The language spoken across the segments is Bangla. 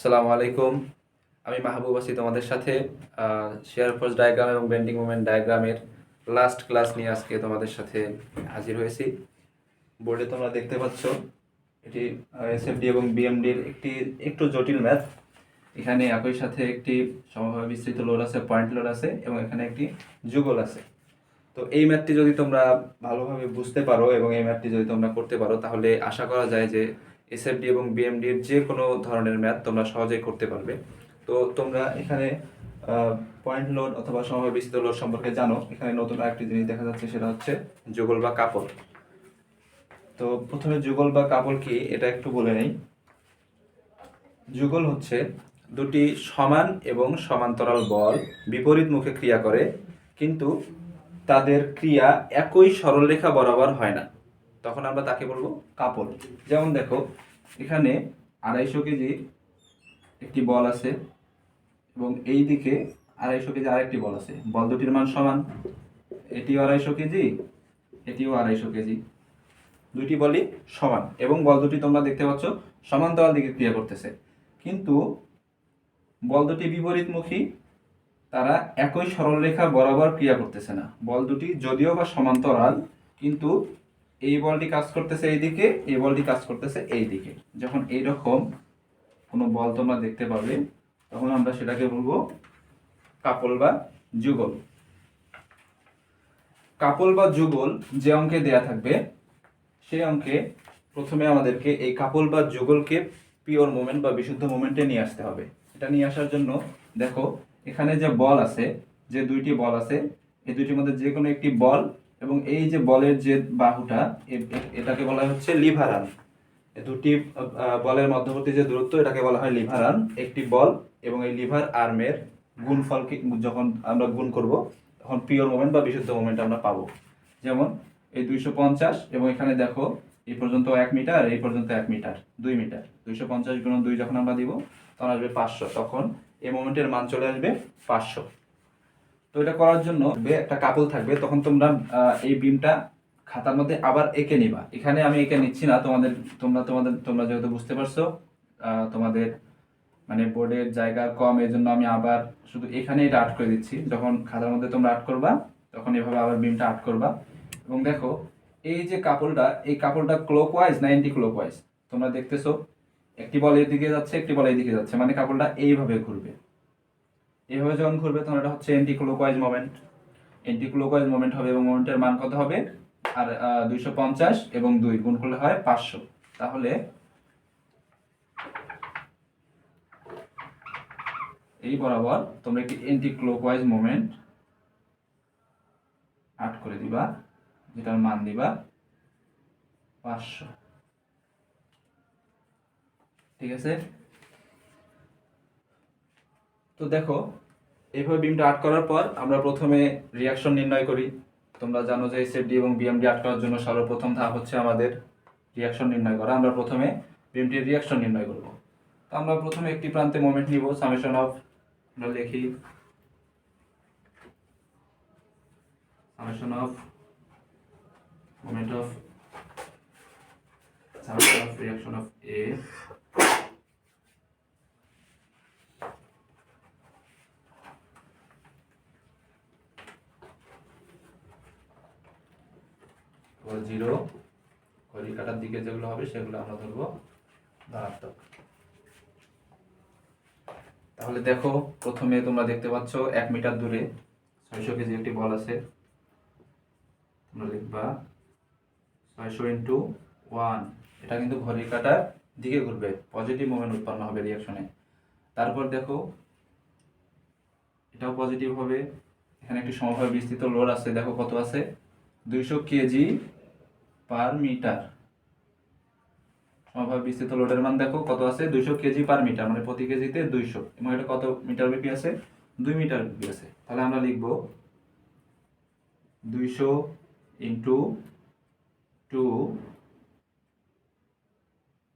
আসসালামু আলাইকুম। আমি মাহবুব আছি তোমাদের সাথে। শেয়ার ফোর্স ডায়াগ্রাম এবং বেন্ডিং মুভমেন্ট ডায়াগ্রামের লাস্ট ক্লাস নিয়ে আজকে তোমাদের সাথে হাজির হয়েছি। বোর্ডে তোমরা দেখতে পাচ্ছ, এটি এসএফডি এবং বিএমডির একটি, একটু জটিল ম্যাথ এখানে একই সাথে একটি সমভাবে বিস্তৃত লোড আছে পয়েন্ট লোড আছে এবং এখানে একটি যুগল আছে। তো এই ম্যাথটি যদি তোমরা ভালোভাবে বুঝতে পারো এবং এই ম্যাথটি যদি তোমরা করতে পারো, তাহলে আশা করা যায় যে এসএফডি এবং বিএমডির যে কোনো ধরনের ম্যাথ তোমরা সহজেই করতে পারবে। তো তোমরা এখানে পয়েন্ট লোড অথবা সমভাবে বিস্তৃত লোড সম্পর্কে জানো। এখানে নতুন আরেকটি জিনিস দেখা যাচ্ছে, সেটা হচ্ছে যুগল বা কাপল। তো প্রথমে যুগল বা কাপল কি, এটা একটু বলে নেই। যুগল হচ্ছে দুটি সমান এবং সমান্তরাল বল বিপরীত মুখে ক্রিয়া করে, কিন্তু তাদের ক্রিয়া একই সরলরেখা বরাবর হয় না। তখন আমরা তাকে বলব কাপল। যেমন দেখো এখানে আড়াইশো কেজি একটি বল আছে এবং এই দিকে আড়াইশো কেজি আরেকটি বল আছে। বল দুটির মান সমান। এটিও আড়াইশো কেজি, এটিও আড়াইশো কেজি। দুইটি বলই সমান এবং বল দুটি তোমরা দেখতে পাচ্ছ সমান্তরাল দিকে ক্রিয়া করতেছে। কিন্তু বল দুটি বিপরীতমুখী, তারা একই সরলরেখা বরাবর ক্রিয়া করতেছে না। বল দুটি যদিও বা সমান্তরাল, কিন্তু এই বলটি কাজ করতেছে এই দিকে এই বলটি কাজ করতেছে এই দিকে যখন এইরকম কোনো বল তোমরা দেখতে পাবে, তখন আমরা সেটাকে বলব কাপল বা যুগল। কাপল বা যুগল যে অঙ্কে দেয়া থাকবে, সেই অঙ্কে প্রথমে আমাদেরকে এই কাপল বা যুগলকে পিওর মোমেন্ট বা বিশুদ্ধ মোমেন্টে নিয়ে আসতে হবে। এটা নিয়ে আসার জন্য দেখো, এখানে যে বল আছে, যে দুইটি বল আছে, এই দুইটির মধ্যে যে কোনো একটি বল এবং এই যে বলের যে বাহুটা এটাকে বলা হচ্ছে লিভারান দুটি বলের মধ্যবর্তী যে দূরত্ব, এটাকে বলা হয় লিভারান একটি বল এবং এই লিভার আর্মের গুণফলকে যখন আমরা গুণ করব, তখন পিওর মোমেন্ট বা বিশুদ্ধ মোমেন্ট আমরা পাবো। যেমন এই দুইশো পঞ্চাশ এবং এখানে দেখো, এই পর্যন্ত এক মিটার, এই পর্যন্ত এক মিটার, দুই মিটার। দুইশো পঞ্চাশ গুণ দুই যখন আমরা দিব, তখন আসবে পাঁচশো। তখন এই মোমেন্টের মান চলে আসবে পাঁচশো। এটা করার জন্য একটা কাপল থাকবে, তখন তোমরা এই বিমটা খাতার মধ্যে আবার এঁকে নিবা। এখানে আমি এঁকে নিচ্ছি না, তোমাদের, তোমরা তোমাদের, তোমরা যেহেতু বুঝতে পারছ তোমাদের মানে বোর্ডের জায়গা কম এই জন্য আমি আবার শুধু এখানে এটা আট করে দিচ্ছি। যখন খাতার মধ্যে তোমরা আট করবা, তখন এভাবে আবার বিমটা আট করবা। এবং দেখো, এই যে কাপড়টা এই কাপড়টা ক্লোকওয়াইজ না এন্টি ক্লোকওয়াইজ তোমরা দেখতেছো, একটি বল এদিকে যাচ্ছে, একটি বল এইদিকে যাচ্ছে মানে কাপড়টা এইভাবে ঘুরবে। এইভাবে যখন ঘুরবে, তখন এটা হচ্ছে anti clockwise moment anti clockwise moment হবে এবং মোমেন্টের মান কত হবে? আর দুইশো পঞ্চাশ এবং দুই গুণ করলে হয় পাঁচশো। তাহলে এই বরাবর তোমরা একটি এন্টি ক্লোকওয়াইজ মোমেন্ট আট করে দিবা, যেটার মান দিবা পাঁচশো। ঠিক আছে? তো দেখো, এইভাবে বিমটা আট করার পর আমরা প্রথমে রিয়াকশন নির্ণয় করি। তোমরা জানো যে এসএফডি এবং বিএমডি আট করার জন্য সর্বপ্রথম ধাপ হচ্ছে আমাদের রিয়াকশন নির্ণয় করা। আমরা প্রথমে বিএমটির রিয়াকশন নির্ণয় করব। তো আমরা প্রথমে একটি প্রান্তে মোমেন্ট নিব সামেশন অফ আমরা লিখি summation of moment of summation of reaction of A zero ঘড়ি কাটার দিকে যেগুলো হবে সেগুলো আমরা ধরবো ধনাত্মক। তাহলে দেখো, প্রথমে তোমরা দেখতে পাচ্ছ এক মিটার দূরে ছয়শো কেজি একটি বল আছে। তোমরা ছয়শো ইন্টু ওয়ান। এটা কিন্তু ঘড়ির কাটার দিকে ঘুরবে, পজিটিভ মোমেন্ট উৎপন্ন হবে রিয়াকশনে। তারপর দেখো, এটাও পজিটিভ হবে। এখানে একটি সমভাবে বিস্তৃত লোড আছে, দেখো কত আছে? দুইশো কেজি পার মিটার। সমভাবে বিস্তৃত লোডের মান দেখো, কত আছে? দুইশো কেজি পার মিটার মানে প্রতি কেজিতে দুইশো। এবং এটা কত মিটার ব্যাপী আছে? দুই মিটার ব্যাপী আছে। তাহলে আমরা লিখব দুইশো ইন্টু টু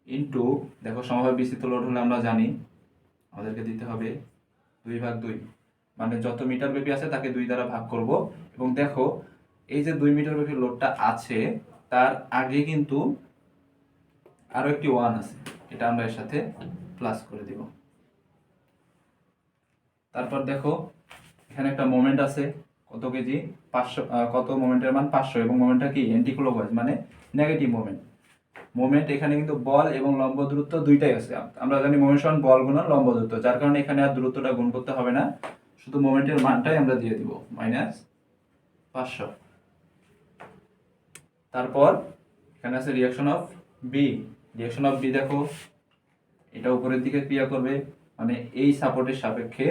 ইন্টু দেখো সমভাবে বিস্তৃত লোড হলে আমরা জানি, আমাদেরকে দিতে হবে দুই ভাগ দুই। মানে যত মিটার ব্যাপী আছে তাকে দুই দ্বারা ভাগ করব। এবং দেখো, এই যে দুই মিটার ব্যাপী লোডটা আছে, তার আগে কিন্তু আরও একটি ওয়ান আছে, এটা আমরা এর সাথে প্লাস করে দিব। তারপর দেখো, এখানে একটা মোমেন্ট আছে, কত কেজি? পাঁচশো কত মোমেন্টের মান? পাঁচশো। এবং মোমেন্টটা কি? অ্যান্টিক্লোকওয়াইজ মানে নেগেটিভ মোমেন্ট মোমেন্ট এখানে কিন্তু বল এবং লম্ব দূরত্ব দুইটাই আছে। আমরা জানি মোমেন্ট সমান বল গুণন লম্ব দূরত্ব। যার কারণে এখানে আর দূরত্বটা গুণ করতে হবে না। শুধু মোমেন্টের মানটাই আমরা দিয়ে দিব। মাইনাস পাঁচশো। তারপর এখানে আছে reaction of B reaction of B দেখো। এটা উপরের দিকে ক্রিয়া করবে। মানে এই সাপোর্টের সাপেক্ষে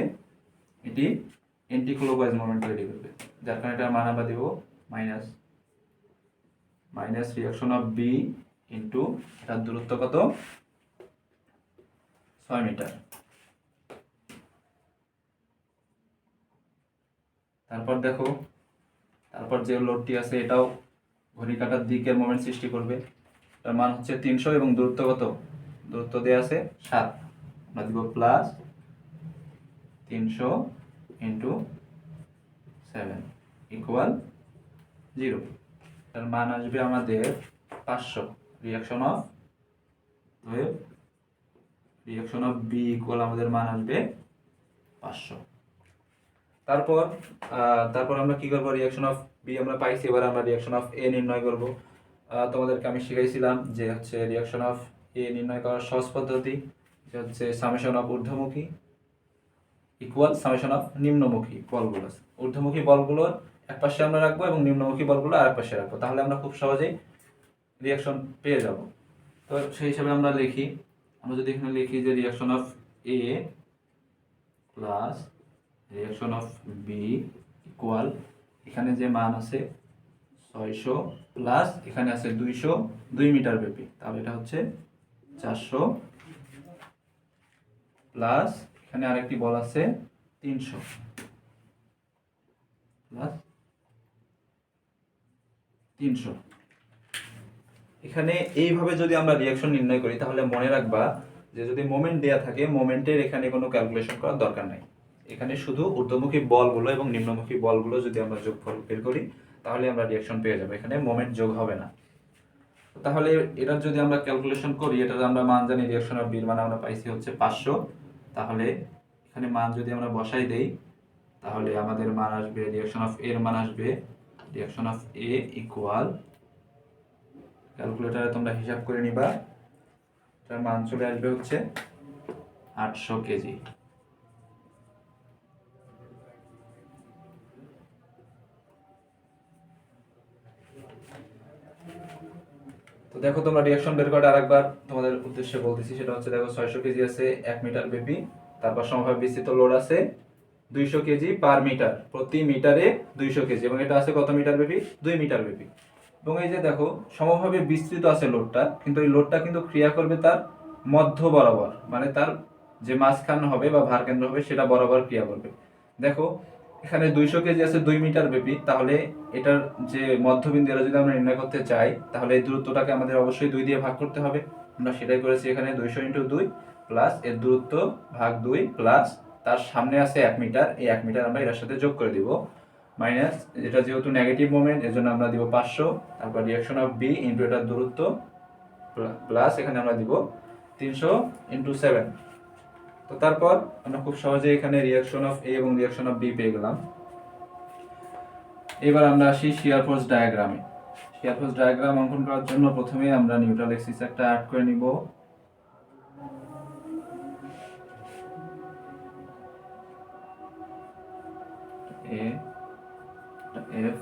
এটি এন্টিক্লোকওয়াইজ মোমেন্ট তৈরি করবে। যার কারণে এটা মান আমরা দেব minus minus reaction of B into এটার দূরত্ব কত? ছয় মিটার তারপর দেখো, তারপর যে লোডটি আছে এটাও ঘড়ি কাটার দিকের মোমেন্ট সৃষ্টি করবে। তার মান হচ্ছে তিনশো এবং দূরত্ব কত? দূরত্ব দেওয়া আছে সাত। আমরা দিব প্লাস তিনশো ইন্টু সেভেন ইকুয়াল জিরো তার মান আসবে আমাদের পাঁচশো। Reaction of reaction of B equal আমাদের মান আসবে পাঁচশো। তারপর তারপর আমরা কি করব? রিয়াকশন অফ বি আমরা পাইছি, এবার আমরা রিয়াকশন অফ এ নির্ণয় করব। তোমাদেরকে আমি শিখাইছিলাম যে হচ্ছে রিয়াকশন অফ এ নির্ণয় করার সহজ পদ্ধতি যে হচ্ছে সামেশন অফ ঊর্ধ্বমুখী ইকুয়াল সামেশন অফ নিম্নমুখী বলগুলো। ঊর্ধ্বমুখী বলগুলোর এক পাশে আমরা রাখব এবং নিম্নমুখী বলগুলো আরেক পাশে রাখব। তাহলে আমরা খুব সহজেই রিয়াকশন পেয়ে যাব। তো সেই হিসাবে আমরা লিখি, আমরা যদি এখানে লিখি যে reaction of A plus reaction of B equal এখানে যে মান আছে ছয়শো প্লাস এখানে আছে দুইশো, দুই মিটার ব্যাপী। তাহলে এটা হচ্ছে চারশো প্লাস এখানে আরেকটি বল আছে তিনশো প্লাস তিনশো। এখানে এইভাবে যদি আমরা রিয়াকশন নির্ণয় করি, তাহলে মনে রাখবা যে যদি মোমেন্ট দেয়া থাকে মোমেন্টের এখানে কোনো ক্যালকুলেশন করার দরকার নাই। এখানে শুধু ঊর্ধ্বমুখী বলগুলো এবং নিম্নমুখী বলগুলো যদি আমরা যোগফল বের করি তাহলে আমরা রিয়াকশন পেয়ে যাব। এখানে মোমেন্ট যোগ হবে না। তাহলে এটার যদি আমরা ক্যালকুলেশন করি, এটার আমরা মান জানি রিয়াকশন অফ বির মান আমরা পাইছি হচ্ছে পাঁচশো। তাহলে এখানে মান যদি আমরা বসাই দেই, তাহলে আমাদের মান আসবে রিয়াকশন অফ এর মান আসবে রিয়াকশন অফ এ ইকুয়াল ক্যালকুলেটারে তোমরা হিসাব করে নিবা। তার মান চলে আসবে হচ্ছে আটশো কেজি। তো দেখো তোমরা রিয়াকশন বের করে আরেকবার তোমাদের উদ্দেশ্যে বলতেছি, সেটা হচ্ছে দেখো ছয়শো কেজি আছে এক মিটার ব্যাপী তারপর সমভাবে বিস্তৃত লোড আছে দুইশো কেজি পার মিটার প্রতি মিটারে দুইশো কেজি, এবং এটা আছে কত মিটার ব্যাপী দুই মিটার ব্যাপী এবং এই যে দেখো, সমভাবে বিস্তৃত আছে লোডটা কিন্তু এই লোডটা কিন্তু ক্রিয়া করবে তার মধ্য বরাবর মানে তার যে মাঝখান হবে বা ভার কেন্দ্র হবে, সেটা বরাবর ক্রিয়া করবে। দেখো এখানে দুইশো কেজি আছে দুই মিটার ব্যাপী। তাহলে এটার যে মধ্যবিন্দু এটা যদি আমরা নির্ণয় করতে চাই, তাহলে এই দূরত্বটাকে আমাদের অবশ্যই দুই দিয়ে ভাগ করতে হবে। আমরা সেটাই করেছি এখানে দুইশো ইন্টু দুই প্লাস এর দূরত্ব ভাগ দুই প্লাস তার সামনে আছে এক মিটার। এই এক মিটার আমরা এটার সাথে যোগ করে দিব। মাইনাস এটা যেহেতু নেগেটিভ মোমেন্ট, এর জন্য আমরা দিব পাঁচশো। তারপর রিয়াকশন অফ বি ইন্টু এটার দূরত্ব প্লাস এখানে আমরা দিব তিনশো ইন্টু সেভেন। তো তারপর আমরা খুব সহজে এখানে রিয়াকশন অফ এ এবং রিয়াকশন অফ বি পেয়ে গেলাম। এবার আমরা আসি শিয়ার ফোর্স ডায়াগ্রামে শিয়ার ফোর্স ডায়াগ্রাম অঙ্কন করার জন্য প্রথমে আমরা নিউট্রাল এক্সিস একটা অ্যাড করে নিব। এ এফ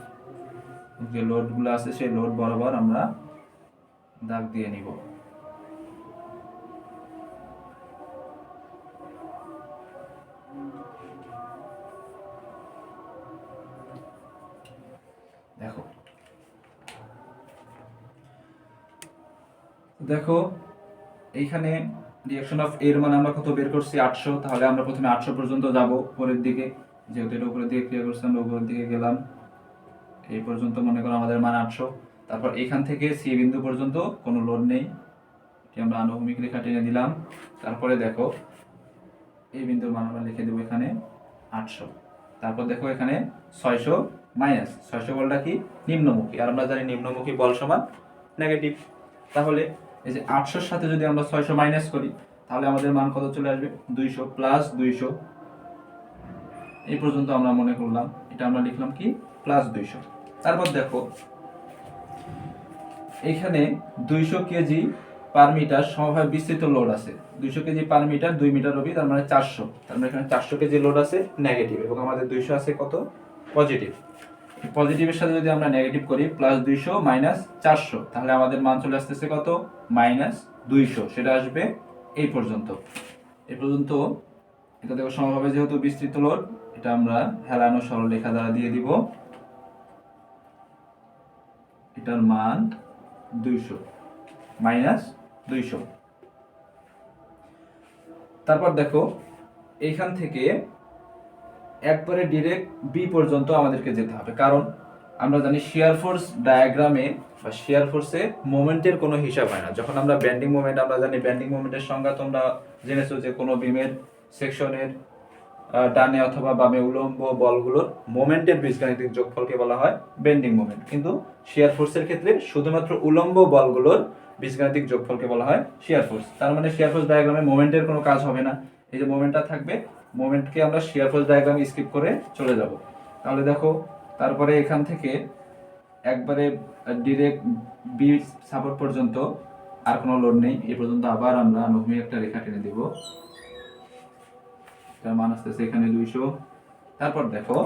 যে লোডগুলো আছে সেই লোড বরাবর আমরা দাগ দিয়ে নিব। দেখো, এইখানে রিয়াকশন অফ এর মান আমরা কত বের করছি? আটশো। তাহলে আমরা প্রথমে আটশো পর্যন্ত যাব উপরের দিকে। যেহেতু এটা উপরের দিকে ক্লিয়ার করছি, আমরা উপরের দিকে গেলাম। এই পর্যন্ত মনে করো আমাদের মান আটশো। তারপর এখান থেকে সি বিন্দু পর্যন্ত কোনো লোড নেই। এটি আমরা আনুভূমিক রেখা টেনে দিলাম তারপরে দেখো এই বিন্দুর মান আমরা লিখে দেবো এখানে আটশো। তারপর দেখো এখানে ছয়শো মাইনাস ছয়শো বলটা কি? নিম্নমুখী। আর আমরা জানি নিম্নমুখী বল সমান নেগেটিভ তাহলে এই যে আটশোর সাথে যদি আমরা ছয়শো মাইনাস করি, তাহলে আমাদের মান কত চলে আসবে? দুইশো প্লাস দুইশো। এই পর্যন্ত আমরা মনে করলাম, এটা আমরা লিখলাম কি? প্লাস দুইশো। তারপর দেখো, এখানে দুইশো কেজি পার মিটার সমভাবে বিস্তৃত লোড আছে। দুইশো কেজি পার মিটার দুই মিটার অবধি, তার মানে চারশো। তার মানে এখানে চারশো কেজি লোড আছে নেগেটিভ এবং আমাদের দুইশো আছে কত? পজিটিভ পজিটিভের সাথে যদি আমরা নেগেটিভ করি প্লাস দুইশো মাইনাস চারশো, তাহলে আমাদের মান চলে আসতেছে কত? মাইনাস দুইশো, সেটা আসবে এই পর্যন্ত। এই পর্যন্ত এটা দেখো সমভাবে যেহেতু বিস্তৃত লোড এটা আমরা হেলানো সরল রেখা দ্বারা দিয়ে দিব। এটার মান দুইশো মাইনাস দুইশো। তারপর দেখো, এইখান থেকে একবারে ডিরেক্ট বি পর্যন্ত আমাদেরকে যেতে হবে। কারণ আমরা জানি শিয়ার ফোর্স ডায়াগ্রামে বা শিয়ার ফোর্সে মোমেন্টের কোনো হিসাব হয় না। যখন আমরা ব্যান্ডিং মোমেন্ট আমরা জানি ব্যান্ডিং মোমেন্টের সংজ্ঞা তোমরা জেনেছো যে কোনো বিমের সেকশনের ডানে অথবা বামে উলম্ব বলগুলোর মোমেন্টের বীজগাণিতিক যোগফলকে বলা হয় বেন্ডিং মোমেন্ট কিন্তু শিয়ার ফোর্সের ক্ষেত্রে শুধুমাত্র উলম্ব বলগুলোর বীজগাণিতিক যোগফলকে বলা হয় শিয়ার ফোর্স তার মানে শিয়ার ফোর্স ডায়াগ্রামে মোমেন্টের কোনো কাজ হবে না। এই যে মোমেন্টটা থাকবে মোমেন্টকে আমরা শিয়ার ফোর্স ডায়াগ্রামে স্কিপ করে চলে যাব। তাহলে দেখো, তারপরে এখান থেকে একবারে ডিরেক্ট বি সাপোর্ট পর্যন্ত আর কোনো লোড নেই। এই পর্যন্ত আবার আমরা অনুভূমিক একটা রেখা টেনে দিব। তার মান আসতেছে এখানে দুইশো। তারপর দেখো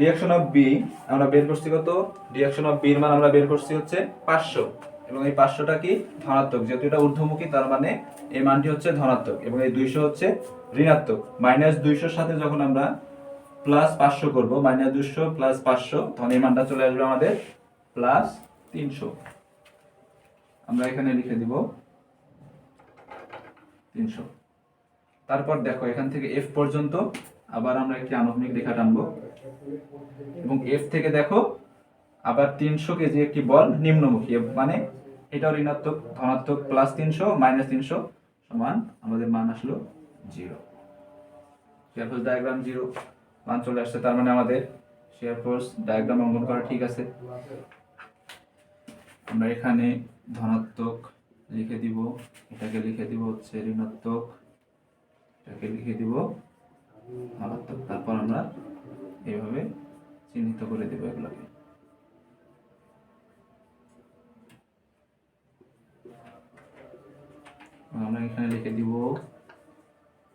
রিয়াকশন অফ বি আমরা বের করছি কত? রিয়াকশন অফ বির মান আমরা বের করছি হচ্ছে পাঁচশো। এবং এই পাঁচশোটা কি? ধনাত্মক। যেহেতু এটা ঊর্ধ্বমুখী, তার মানে এই মানটি হচ্ছে ধনাত্মক এবং এই দুইশো হচ্ছে ঋণাত্মক। মাইনাস দুইশোর সাথে যখন আমরা প্লাস পাঁচশো করব, মাইনাস দুশো প্লাস পাঁচশো, তখন এই মানটা চলে আসবে আমাদের প্লাস তিনশো। আমরা এখানে লিখে দিব তিনশো। তারপর দেখো, এখান থেকে এফ পর্যন্ত আবার আমরা একটি আনুভূমিক রেখা টানবো। এবং এফ থেকে দেখো আবার তিনশো কেজি একটি বল নিম্নমুখী মানে এটাও ঋণাত্মক, ধনাত্মক প্লাস তিনশো মাইনাস তিনশো সমান আমাদের মান আসলো zero shear force diagram zero মান চলে আসছে, তার মানে আমাদের শেয়ার ফোর্স ডায়াগ্রাম অঙ্কন করা ঠিক আছে। আমরা এখানে ধনাত্মক লিখে দিব, এটাকে লিখে দিব হচ্ছে ঋণাত্মক, এটাকে লিখে দিব ধনাত্মক তারপর আমরা এইভাবে চিহ্নিত করে দেব এগুলোকে। আমরা এখানে লিখে দিব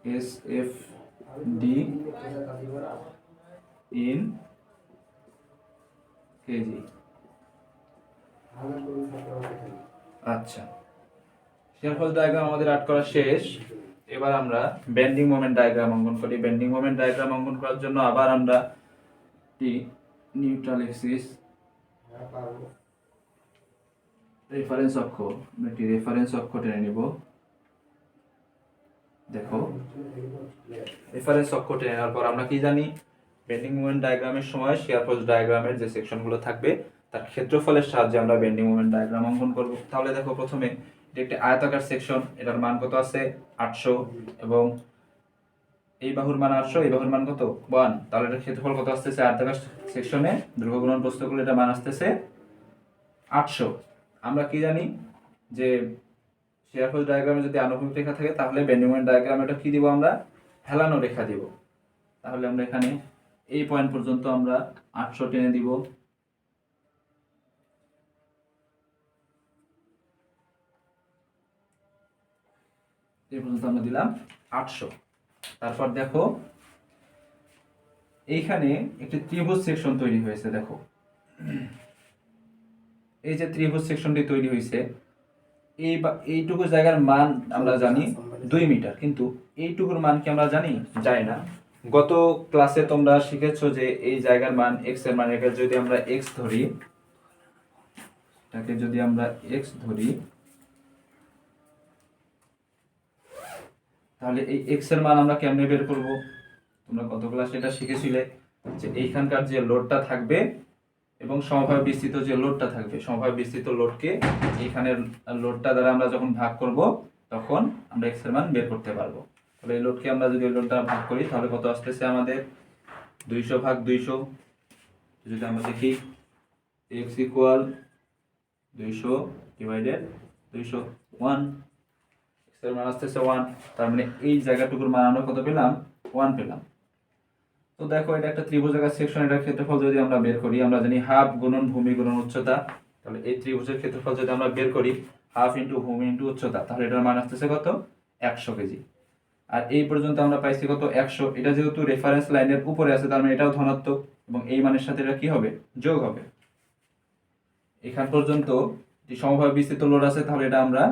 S F D in KG. আচ্ছা। শেয়ারফল ডায়াগ্রাম আমাদের আর্ট করা শেষ। এবার আমরা বেন্ডিং মোমেন্ট ডায়াগ্রাম অঙ্কন করি। বেন্ডিং মোমেন্ট ডায়াগ্রাম অঙ্কন করার জন্য আবার আমরা একটি নিউট্রাল এক্সিস রেফারেন্স অক্ষ রেফারেন্স অক্ষ টেনে নিব। দেখো। রেফারেন্স অক্ষ টেনে নেওয়ার পর আমরা কি জানি? বেন্ডিং মোমেন্ট ডায়াগ্রামের সময় শেয়ার ফোর্স ডায়াগ্রামের যে সেকশনগুলো থাকবে, তার ক্ষেত্রফলের সাহায্যে আমরা বেন্ডিং মোমেন্ট ডায়াগ্রাম অঙ্কন করব। তাহলে দেখো প্রথমে এটি একটি আয়তাকার সেকশন এটার মান কত আছে? আটশো। এবং এই বাহুর মান আটশো, এই বাহুর মান কত? ওয়ান তাহলে এটার ক্ষেত্রফল কত আসতেছে? আয়তাকার সেকশনে দৈর্ঘ্য গুণন প্রস্তুত করলে এটা মান আসতেছে আটশো। আমরা কি জানি? যে শেয়ার ফোর্স ডায়াগ্রামে যদি আনুভূমিক রেখা থাকে, তাহলে বেন্ডিং মোমেন্ট ডায়াগ্রামে এটা কি দিব আমরা? হেলানো রেখা দিব। তাহলে আমরা এখানে এই পয়েন্ট পর্যন্ত আমরা আটশো টেনে দিব। এই পর্যন্ত আমরা দিলাম আটশো। তারপর দেখো, এইখানে একটি ত্রিভুজ সেকশন তৈরি হয়েছে, দেখো। এই যে ত্রিভুজ সেকশনটি তৈরি হয়েছে এই বা- এইটুকু জায়গার মান আমরা জানি দুই মিটার কিন্তু এইটুকুর মান কি আমরা জানি? জানি না। গত ক্লাসে তোমরা শিখেছো যে এই জায়গার মান এক্সের মান যদি আমরা এক্স ধরি এটাকে যদি আমরা এক্স ধরি তাহলে এই এক্সের মান আমরা কেমনে বের করব? তোমরা গত ক্লাসে এটা শিখেছিলে যে এইখানকার যে লোডটা থাকবে এবং সমভাবে বিস্তৃত যে লোডটা থাকবে সমভাবে বিস্তৃত লোডকে এইখানের লোডটা দ্বারা আমরা যখন ভাগ করব, তখন আমরা এক্সের মান বের করতে পারব। তাহলে এই লোডকে আমরা যদি লোডটা ভাগ করি, তাহলে কত আসতেছে আমাদের? দুইশো ভাগ দুইশো। যদি আমরা দেখি এক্স ইকুয়াল দুইশো ডিভাইডেড দুইশো ওয়ান এক্সের মান আসতেছে ওয়ান তার মানে এই জায়গাটুকুর মান আমরা কত পেলাম? ওয়ান পেলাম। তো দেখো, এটা একটা ত্রিভুজাকার সেকশন এটার ক্ষেত্রফল যদি আমরা বের করি, আমরা জানি হাফ গুণন ভূমি গুণন উচ্চতা। তাহলে এই ত্রিভুজের ক্ষেত্রফল যদি আমরা বের করি হাফ ইন্টু ভূমি ইন্টু উচ্চতা, তাহলে এটার মান আসতেছে কত? একশো কেজি। আর এই পর্যন্ত আমরা পাইছি কত? একশো। এটা যেহেতু রেফারেন্স লাইনের উপরে আছে, তার মানে এটাও ধনাত্মক, এবং এই মানের সাথে এটা কি হবে? যোগ হবে। এখান পর্যন্ত যে সমভাবে বিস্তৃত লোড আছে, তাহলে এটা আমরা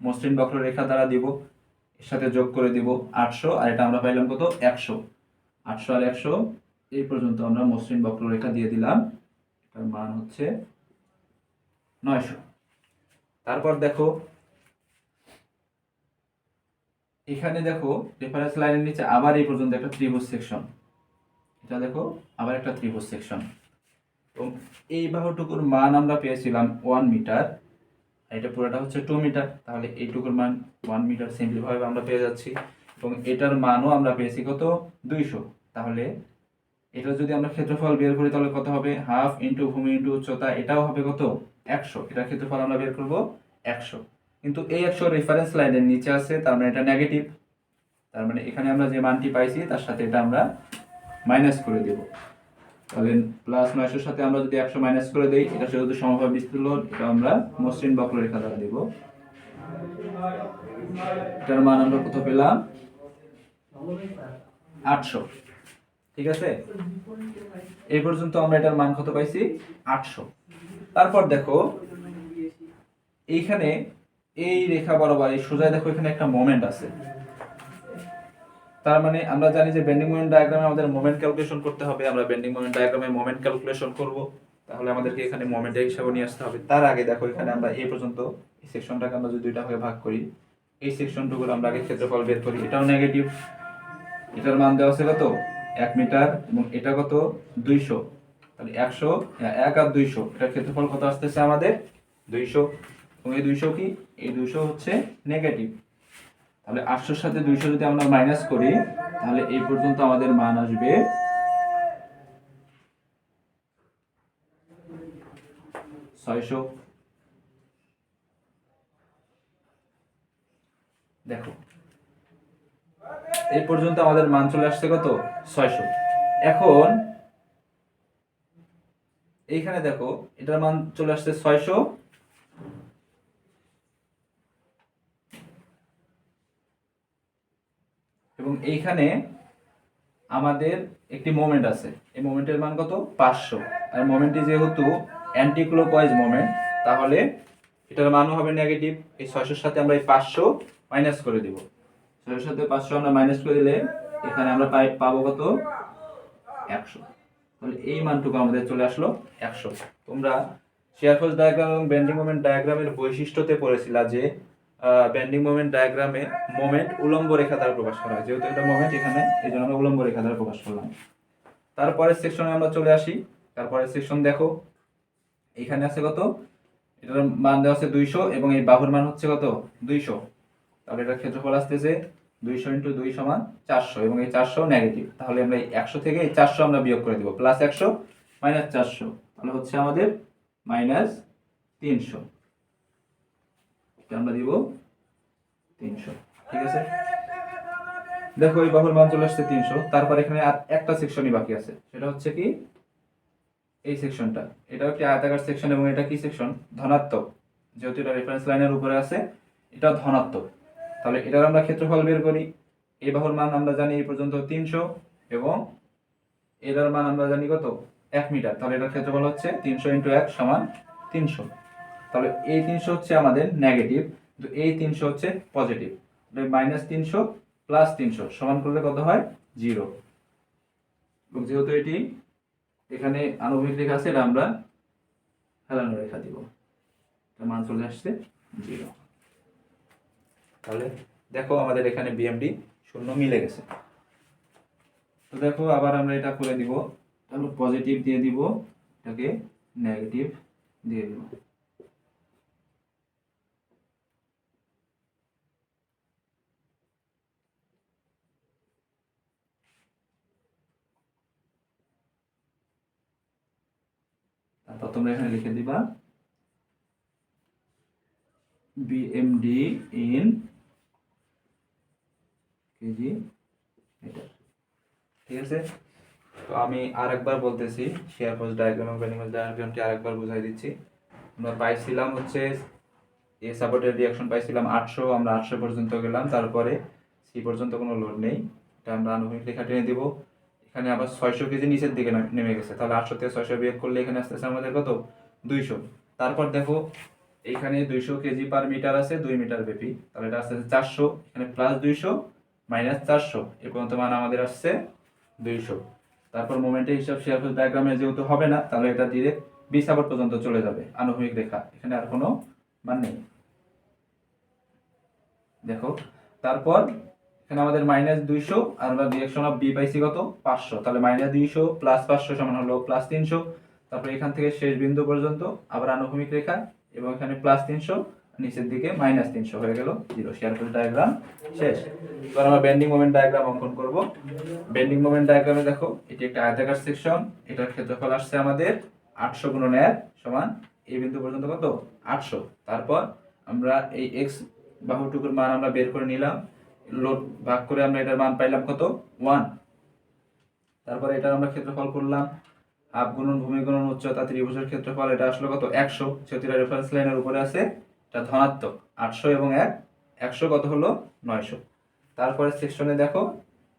মসৃণ বক্ররেখা দ্বারা দিব। এর সাথে যোগ করে দিব আটশো, আর এটা আমরা পাইলাম কত? একশো। আটশো আর একশো। এই পর্যন্ত আমরা মসৃণ বক্ররেখা দিয়ে দিলাম। এটার মান হচ্ছে নয়শো। তারপর দেখো, এখানে দেখো রেফারেন্স লাইনের নিচে আবার এই পর্যন্ত একটা ত্রিভুজ সেকশন এটা দেখো, আবার একটা ত্রিভুজ সেকশন এবং এই বাহুটুকুর মান আমরা পেয়েছিলাম ওয়ান মিটার এটা পুরোটা হচ্ছে টু মিটার তাহলে এইটুকুর মান ওয়ান মিটার সিম্পলিভাবে আমরা পেয়ে যাচ্ছি। এবং এটার মানও আমরা পেয়েছি কত? দুইশো। তাহলে এটা যদি আমরা ক্ষেত্রফল বের করি, তাহলে কত হবে? হাফ ইন্টু ভূমি ইন্টু উচ্চতা, এটাও হবে কত? একশো। এটার ক্ষেত্রফল আমরা বের করব একশো। কিন্তু এই একশো রেফারেন্স লাইনের নিচে আছে, তার মানে এটা নেগেটিভ তার মানে এখানে আমরা যে মানটি পাইছি, তার সাথে এটা আমরা মাইনাস করে দেব। তাহলে প্লাস নয়শোর সাথে আমরা যদি একশো মাইনাস করে দিই, এটা যেহেতু সমভাবে বিস্তৃত এটা আমরা মসৃণ বক্ররেখা দ্বারা দেব। এটার মান আমরা কত পেলাম? আটশো। ঠিক আছে? এই পর্যন্ত আমরা এটার মান কত পাইছি? আটশো। তারপর দেখো, এইখানে এই রেখা বরাবর, এই সোজা দেখো এখানে একটা মোমেন্ট আছে। তার মানে আমরা জানি যে বেন্ডিং মোমেন্ট ডায়াগ্রামে আমাদের মোমেন্ট ক্যালকুলেশন করতে হবে। আমরা বেন্ডিং মোমেন্ট ডায়াগ্রামে মোমেন্ট ক্যালকুলেশন করব। তাহলে আমাদেরকে এখানে মোমেন্টের হিসাবে নিয়ে আসতে হবে। তার আগে দেখো এখানে আমরা এই পর্যন্ত এই সেকশনটাকে আমরা যদি দুইটা ভাগে ভাগ করি, এই সেকশনটুকুর আমরা আগে ক্ষেত্রফল বের করি। এটাও নেগেটিভ এটার মান দেওয়া আছে কত? এক মিটার এবং এটা কত? দুইশো। তাহলে একশো এক আর দুইশো। এটার ক্ষেত্রফল কত আসতেছে আমাদের? দুইশো। এবং এই দুইশো কি? এই দুইশো হচ্ছে নেগেটিভ তাহলে আটশোর সাথে দুইশো যদি আমরা মাইনাস করি, তাহলে এই পর্যন্ত আমাদের মান আসবে ছয়শো। দেখো এই পর্যন্ত আমাদের মান চলে আসছে কত? ছয়শো। এখন এইখানে দেখো, এটার মান চলে আসছে ছয়শো। এবং এইখানে আমাদের একটি মোমেন্ট আছে। এই মোমেন্টের মান কত? পাঁচশো। আর মোমেন্টটি যেহেতু অ্যান্টি মোমেন্ট তাহলে এটার মানও হবে নেগেটিভ এই ছয়শোর সাথে আমরা এই পাঁচশো মাইনাস করে দিব। ছয়শোর সাথে পাঁচশো আমরা মাইনাস করে দিলে এখানে আমরা পাই পাবো কত? একশো। তাহলে এই মানটুকু আমাদের চলে আসলো একশো। তোমরা শেয়ার ফোর্স ডায়াগ্রাম এবং বেন্ডিং মোমেন্ট ডায়াগ্রামের বৈশিষ্ট্যতে পড়েছিলা যে বেন্ডিং মোমেন্ট ডায়াগ্রামে মোমেন্ট উলম্ব রেখা দ্বারা প্রকাশ করা হয়। যেহেতু এটা মোমেন্ট এখানে, এই জন্য আমরা উলম্ব রেখা দ্বারা প্রকাশ করলাম। তারপরের সেকশনে আমরা চলে আসি। তারপরের সেকশন দেখো। এখানে আছে কত? এটার মান দেওয়া আছে দুইশো এবং এই বাহুর মান হচ্ছে কত? দুইশো। তাহলে এটার ক্ষেত্রফল আসতেছে দুইশো ইন্টু দুই সমান চারশো এবং এই চারশো নেগেটিভ তাহলে আমরা এই একশো থেকে এই চারশো আমরা বিয়োগ করে দিব। প্লাস একশো মাইনাস চারশো। তাহলে হচ্ছে আমাদের মাইনাস তিনশো। আমরা দিব তিনশো। ঠিক আছে? দেখো এই বাহুর মান চলে আসছে তিনশো। তারপর এখানে আর একটা সেকশনই বাকি আছে। সেটা হচ্ছে কি? এই সেকশনটা এটা একটি আয়তাকার সেকশন এবং এটা কি সেকশন ধনাত্মক। যেহেতু এটা রেফারেন্স লাইনের উপরে আছে, এটা ধনাত্মক। তাহলে এটার আমরা ক্ষেত্রফল বের করি। এই বাহুর মান আমরা জানি এই পর্যন্ত তিনশো এবং এটার মান আমরা জানি কত? এক মিটার। তাহলে এটার ক্ষেত্রফল হচ্ছে তিনশো ইন্টু এক সমান তিনশো। তাহলে এই তিনশো হচ্ছে আমাদের নেগেটিভ কিন্তু এই তিনশো হচ্ছে পজিটিভ মাইনাস তিনশো প্লাস তিনশো সমান করলে কত হয়? জিরো এবং যেহেতু এটি এখানে আনুভূমিক রেখা আছে, এটা আমরা হেলানো রেখা দিব। মান চলে আসছে জিরো তাহলে দেখো আমাদের এখানে বিএমডি শূন্য মিলে গেছে। তো দেখো আবার আমরা এটা করে দিব। তাহলে পজিটিভ দিয়ে দিব, এটাকে নেগেটিভ দিয়ে দিব। তারপর তোমরা এখানে লিখে দিবা বিএমডি ইন কেজি। ঠিক আছে? তো আমি আরেকবার বলতেছি শেয়ার ফোর্স ডায়াগ্রাম এবং বেনিমাস ডায়াগ্রামটি আরেকবার বুঝাই দিচ্ছি। আমরা পাইছিলাম হচ্ছে, এ সাপোর্টের রিয়াকশন পাইছিলাম আটশো, আমরা আটশো পর্যন্ত গেলাম। তারপরে সি পর্যন্ত কোনো লোড নেই। এটা আমরা আনুভূমিক রেখা টেনে দিব। এখানে আবার ছয়শো কেজি নিচের দিকে নেমে গেছে। তাহলে আটশো থেকে ছয়শো বিয়োগ করলে এখানে আসতেছে আমাদের কত? দুইশো। তারপর দেখো, এখানে দুইশো কেজি পার মিটার আছে, দুই মিটার ব্যাপী। তাহলে এটা আসতেছে চারশো, এখানে প্লাস দুইশো মাইনাস চারশো, এ পর্যন্ত মান আমাদের আসছে দুইশো। তারপর মোমেন্টের হিসাব শেয়ার ফোর্স ডায়াগ্রামে যেহেতু হবে না, তাহলে এটা ডিরেক্ট বি সাপোর্ট পর্যন্ত চলে যাবে, আনুভূমিক রেখা। এখানে আর কোনো মান নেই। দেখো, তারপর এখানে আমাদের মাইনাস দুইশো, আর আমরা ডিরেকশন অফ বি পাইছি কত? পাঁচশো। তাহলে মাইনাস দুইশো প্লাস পাঁচশো সমান হলো প্লাস তিনশো। তারপর এখান থেকে শেষ বিন্দু পর্যন্ত আবার আনুভূমিক রেখা, এবং এখানে প্লাস তিনশো। নিচের দিকে মাইনাস তিনশো হয়ে গেল জিরো শেয়ার ফোর্স ডায়াগ্রাম শেষ। এবার আমরা বেন্ডিং মোমেন্ট ডায়াগ্রাম অঙ্কন করব। বেন্ডিং মোমেন্ট ডায়াগ্রামে দেখো, এটি একটা আয়তাকার সেকশন এটার ক্ষেত্রফল আসছে আমাদের আটশো গুণন এক সমান এই বিন্দু পর্যন্ত কত? আটশো। তারপর আমরা এই এক্স বাহুটুকুর মান আমরা বের করে নিলাম। লোড ভাগ করে আমরা এটার মান পাইলাম কত? ওয়ান তারপরে এটার আমরা ক্ষেত্রফল করলাম। হাফ গুণন ভূমি গুণন উচ্চতা ত্রিভুজের ক্ষেত্রফল, এটা আসলো কত? একশো। যেহেতু রেফারেন্স লাইনের উপরে আছে এটা ধনাত্মক আটশো এবং এক, একশো কত হলো? নয়শো। তারপরে সেকশনে দেখো,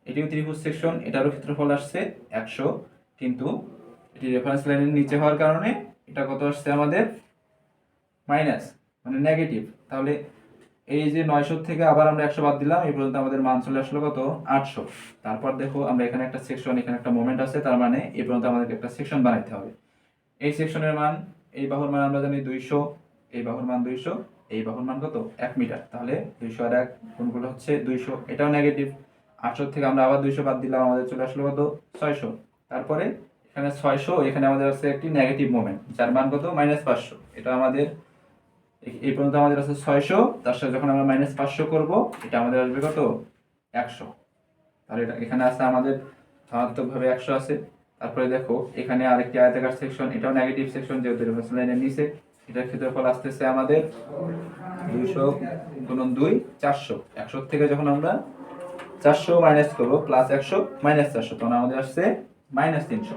এটিও ত্রিভুজ সেকশন এটারও ক্ষেত্রফল আসছে একশো, কিন্তু এটি রেফারেন্স লাইনের নিচে হওয়ার কারণে এটা কত আসছে আমাদের? মাইনাস মানে নেগেটিভ তাহলে এই যে নয়শো থেকে আবার আমরা একশো বাদ দিলাম, এই পর্যন্ত আমাদের মান চলে আসলো কত? আটশো। তারপর দেখো, আমরা এখানে একটা সেকশন এখানে একটা মোমেন্ট আছে, তার মানে এই পর্যন্ত আমাদেরকে একটা সেকশন বানাইতে হবে। এই সেকশনের মান, এই বাহুর মান আমরা জানি দুইশো এই বাহুর মান দুইশো, এই বাহুর মান কত? এক মিটার। তাহলে দুইশো আর এক গুণগুলো হচ্ছে দুইশো। এটাও নেগেটিভ আটশো থেকে আমরা আবার দুইশো বাদ দিলাম, আমাদের চলে আসলো কত? ছয়শো। তারপরে এখানে ছয়শো, এখানে আমাদের আছে একটি নেগেটিভ মোমেন্ট যার মান কত? মাইনাস পাঁচশো। এটা আমাদের এই- পর্যন্ত আমাদের আছে ছয়শো, তার সাথে যখন আমরা মাইনাস পাঁচশো করব, এটা আমাদের আসবে কত? একশো। তাহলে এটা, এখানে আছে আমাদের ধনাত্মকভাবে একশো আছে। তারপরে দেখো, এখানে আরেকটি আয়তাকার সেকশন এটাও নেগেটিভ সেকশন যেহেতু রেফারেন্স নিচে এটার ক্ষেত্রফল আসতেছে আমাদের দুইশো গুণন দুই, চারশো। একশো থেকে যখন আমরা চারশো মাইনাস করব প্লাস একশো মাইনাস চারশো, তখন আমাদের আসছে মাইনাস তিনশো।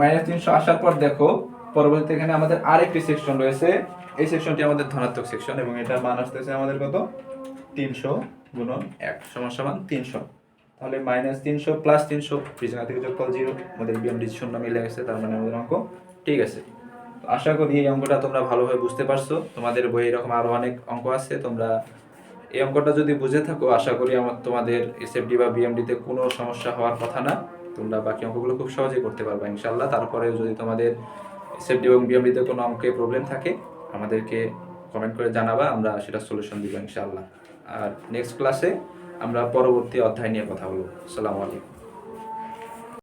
মাইনাস তিনশো আসার পর দেখো, পরবর্তীতে এখানে আমাদের আরেকটি সেকশন রয়েছে। এই সেকশনটি আমাদের ধনাত্মক সেকশন এবং এটার মান আসতেছে আমাদের কত? তিনশো গুণন এক সমান সমান তিনশো। তাহলে মাইনাস তিনশো প্লাস তিনশো পিছনে থেকে যোগফল জিরো আমাদের বিএমডি শূন্য মিলে গেছে, তার মানে আমাদের অঙ্ক ঠিক আছে। আশা করি এই অঙ্কটা তোমরা ভালোভাবে বুঝতে পারছ। তোমাদের বই এরকম আরও অনেক অঙ্ক আছে, তোমরা এই অঙ্কটা যদি বুঝে থাকো, আশা করি আমার তোমাদের এসএফডি বা বিএমডিতে কোনো সমস্যা হওয়ার কথা না। তোমরা বাকি অঙ্কগুলো খুব সহজেই করতে পারবে ইনশাল্লাহ তারপরে যদি তোমাদের এসএফডি এবং বিএমডিতে কোনো অঙ্কে প্রবলেম থাকে, আমাদেরকে কমেন্ট করে জানাবা, আমরা সেটা সলিউশন দিব ইনশাল্লাহ আর নেক্সট ক্লাসে আমরা পরবর্তী অধ্যায় নিয়ে কথা বলব। আসসালামু আলাইকুম।